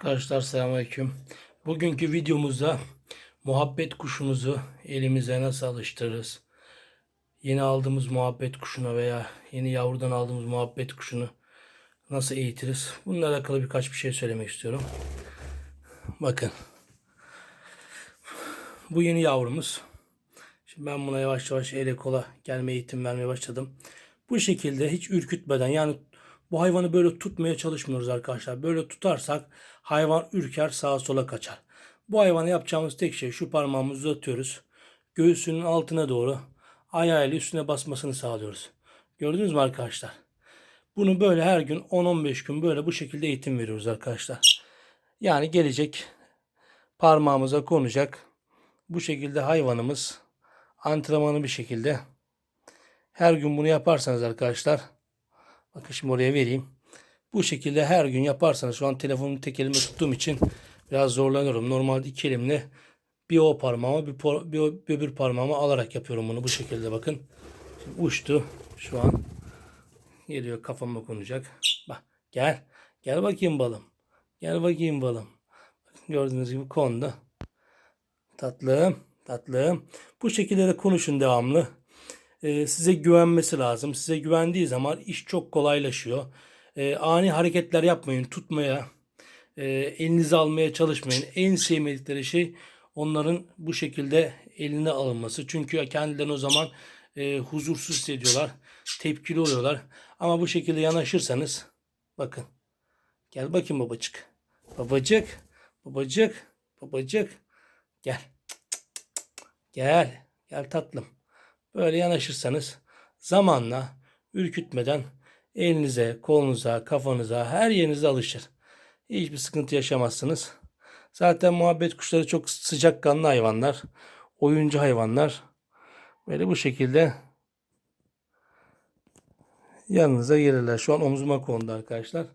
Arkadaşlar selamünaleyküm. Bugünkü videomuzda muhabbet kuşumuzu elimize nasıl alıştırırız? Yeni aldığımız muhabbet kuşuna veya yeni yavrudan aldığımız muhabbet kuşunu nasıl eğitiriz? Bununla alakalı birkaç bir şey söylemek istiyorum. Bakın. Bu yeni yavrumuz. Şimdi ben buna yavaş yavaş ele kola gelme eğitim vermeye başladım. Bu şekilde hiç ürkütmeden yani bu hayvanı böyle tutmaya çalışmıyoruz arkadaşlar. Böyle tutarsak hayvan ürker sağa sola kaçar. Bu hayvana yapacağımız tek şey şu parmağımızı uzatıyoruz. Göğsünün altına doğru ayağıyla üstüne basmasını sağlıyoruz. Gördünüz mü arkadaşlar? Bunu böyle her gün 10-15 gün böyle bu şekilde eğitim veriyoruz arkadaşlar. Yani gelecek parmağımıza konacak. Bu şekilde hayvanımız antrenmanı bir şekilde her gün bunu yaparsanız arkadaşlar bakın şimdi oraya vereyim. Bu şekilde her gün yaparsanız şu an telefonumu tek elimle tuttuğum için biraz zorlanıyorum. Normalde iki elimle bir o parmağımı bir, por- bir, o- bir öbür parmağımı alarak yapıyorum bunu bu şekilde bakın. Şimdi uçtu şu an. Geliyor kafama konacak. Bak gel. Gel bakayım balım. Gel bakayım balım. Gördüğünüz gibi kondu. Tatlım. Tatlım. Bu şekilde de konuşun devamlı. Ee, size güvenmesi lazım. Size güvendiği zaman iş çok kolaylaşıyor. Ee, ani hareketler yapmayın. Tutmaya, e, elinize almaya çalışmayın. En sevmedikleri şey onların bu şekilde eline alınması. Çünkü kendilerini o zaman e, huzursuz hissediyorlar. Tepkili oluyorlar. Ama bu şekilde yanaşırsanız bakın. Gel bakayım babacık. Babacık. Babacık. Babacık. Gel. Gel. Gel tatlım. Böyle yanaşırsanız zamanla ürkütmeden elinize, kolunuza, kafanıza, her yerinize alışır. Hiçbir sıkıntı yaşamazsınız. Zaten muhabbet kuşları çok sıcakkanlı hayvanlar. Oyuncu hayvanlar. Böyle bu şekilde yanınıza gelirler. Şu an omzuma kondu arkadaşlar.